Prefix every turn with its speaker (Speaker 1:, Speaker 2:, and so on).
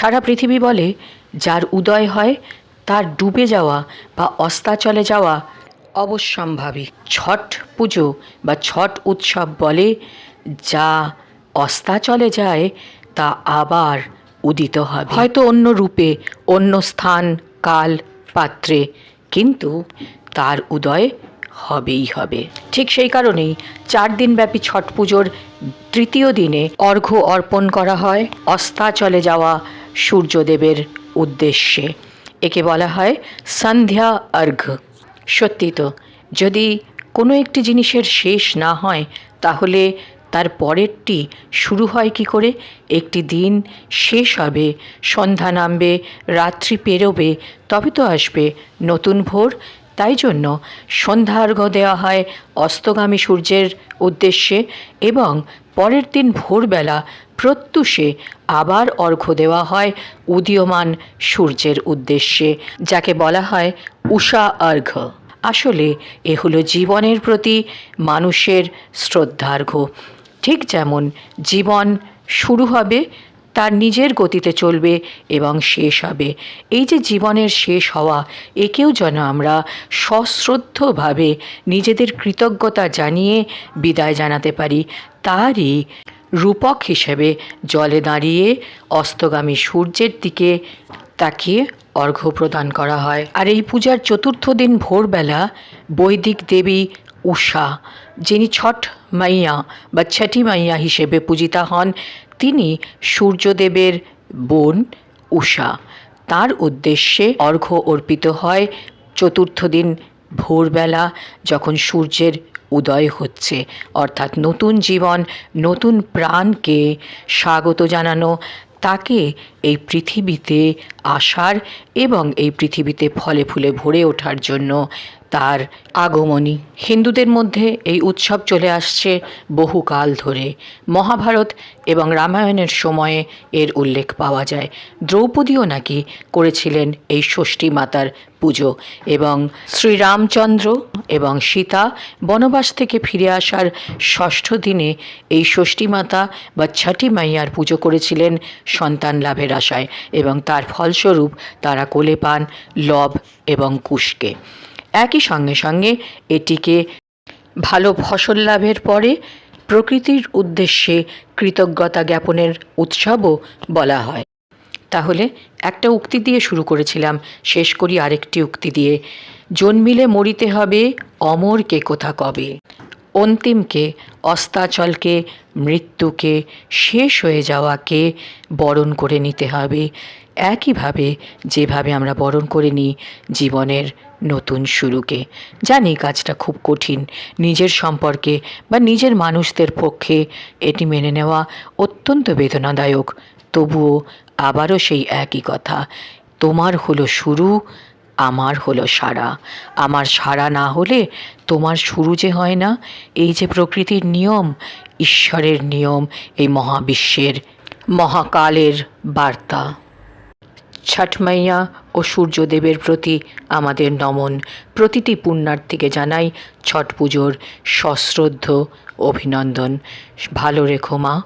Speaker 1: সারা পৃথিবী বলে, যার উদয় হয়, তার ডুবে যাওয়া বা অস্তাচলে যাওয়া অবশ্যম্ভাবী। ছট পুজো বা ছট উৎসব বলে, যা অস্তাচলে যায়, তা আবার উদিত হবে। হয়তো অন্য রূপে, অন্য স্থান, কাল, পাত্রে, কিন্তু তার উদয় হবেই হবে। ঠিক সেই কারণেই চার দিনব্যাপী ছট পুজোর তৃতীয় দিনে অর্ঘ্য অর্পণ করা হয়, অস্তাচলে যাওয়া সূর্যদেবের উদ্দেশ্যে। একে বলা হয় সন্ধ্যা অর্ঘ্য সত্যি তো, যদি কোনো একটি জিনিসের শেষ না হয়, তাহলে তার পরেরটি শুরু হয় কি করে? একটি দিন শেষ হবে, সন্ধ্যা নামবে, রাত্রি পেরোবে, তবে তো আসবে নতুন ভোর। তাই জন্য সন্ধ্যার্ঘ্য দেওয়া হয় অস্তগামী সূর্যের উদ্দেশ্যে এবং পরের দিন ভোরবেলা প্রত্যুষে আবার অর্ঘ্য দেওয়া হয় উদীয়মান সূর্যের উদ্দেশ্যে, যাকে বলা হয় উষা অর্ঘ্য। আসলে এ হলো জীবনের প্রতি মানুষের শ্রদ্ধার্ঘ্য। ঠিক যেমন জীবন শুরু হবে তার নিজের গতিতে চলবে এবং শেষ হবে। এই যে জীবনের শেষ হওয়া, একেও যেন আমরা সশ্রদ্ধভাবে নিজেদের কৃতজ্ঞতা জানিয়ে বিদায় জানাতে পারি। তারই রূপক হিসেবে জলে দাঁড়িয়ে অস্তগামী সূর্যের দিকে তাকিয়ে অর্ঘ্য প্রদান করা হয়। আর এই পূজার চতুর্থ দিন ভোরবেলা বৈদিক দেবী উষা যিনি ছট মাইয়া বা ছটি মাইয়া হিসেবে পূজিতা হন, তিনি সূর্যদেবের বোন উষা তার উদ্দেশ্যে অর্ঘ্য অর্পিত হয় চতুর্থ দিন ভোরবেলা, যখন সূর্যের উদয় হচ্ছে। অর্থাৎ নতুন জীবন, নতুন প্রাণকে স্বাগত জানানো, তাকে এই পৃথিবীতে আসার এবং এই পৃথিবীতে ফলে ফুলে ভরে ওঠার জন্য তার আগমনী। হিন্দুদের মধ্যে এই উৎসব চলে আসছে বহুকাল ধরে। মহাভারত এবং রামায়ণের সময়ে এর উল্লেখ পাওয়া যায়। দ্রৌপদীও নাকি করেছিলেন এই ষষ্ঠী মাতার পুজো এবং শ্রীরামচন্দ্র এবং সীতা বনবাস থেকে ফিরে আসার ষষ্ঠ দিনে এই ষষ্ঠী মাতা বা ছটি মাইয়ার পুজো করেছিলেন সন্তান লাভের আশায় এবং তার ফলস্বরূপ তারা কোলে পান লব এবং কুশকে। একই সঙ্গে সঙ্গে এটিকে ভালো ফসল লাভের পরে প্রকৃতির উদ্দেশ্যে কৃতজ্ঞতা জ্ঞাপনের উৎসবও বলা হয়। তাহলে একটা উক্তি দিয়ে শুরু করেছিলাম, শেষ করি আরেকটি উক্তি দিয়ে। জন্মিলে মরিতে হবে অমরকে কোথা কবে? অন্তিমকে, অস্তাচলকে, মৃত্যুকে, শেষ হয়ে যাওয়াকে বরণ করে নিতে হবে। একইভাবে যেভাবে আমরা বরণ করে নিই জীবনের নতুন শুরুকে। জানি কাজটা খুব কঠিন। নিজের সম্পর্কে বা নিজের মানুষদের পক্ষে এটি মেনে নেওয়া অত্যন্ত বেদনাদায়ক। তবুও আবারও সেই একই কথা। তোমার হলো শুরু, আমার হলো সারা। আমার সারা না হলে তোমার শুরু যে হয় না, এই যে প্রকৃতির নিয়ম, ঈশ্বরের নিয়ম, এই মহাবিশ্বের, মহাকালের বার্তা। ছট মাইয়া ও সূর্যদেবের প্রতি আমাদের নমন। প্রতিটি পুণ্যার্থীকে জানাই ছট পুজোর সশ্রদ্ধ অভিনন্দন। ভালো রেখো মা।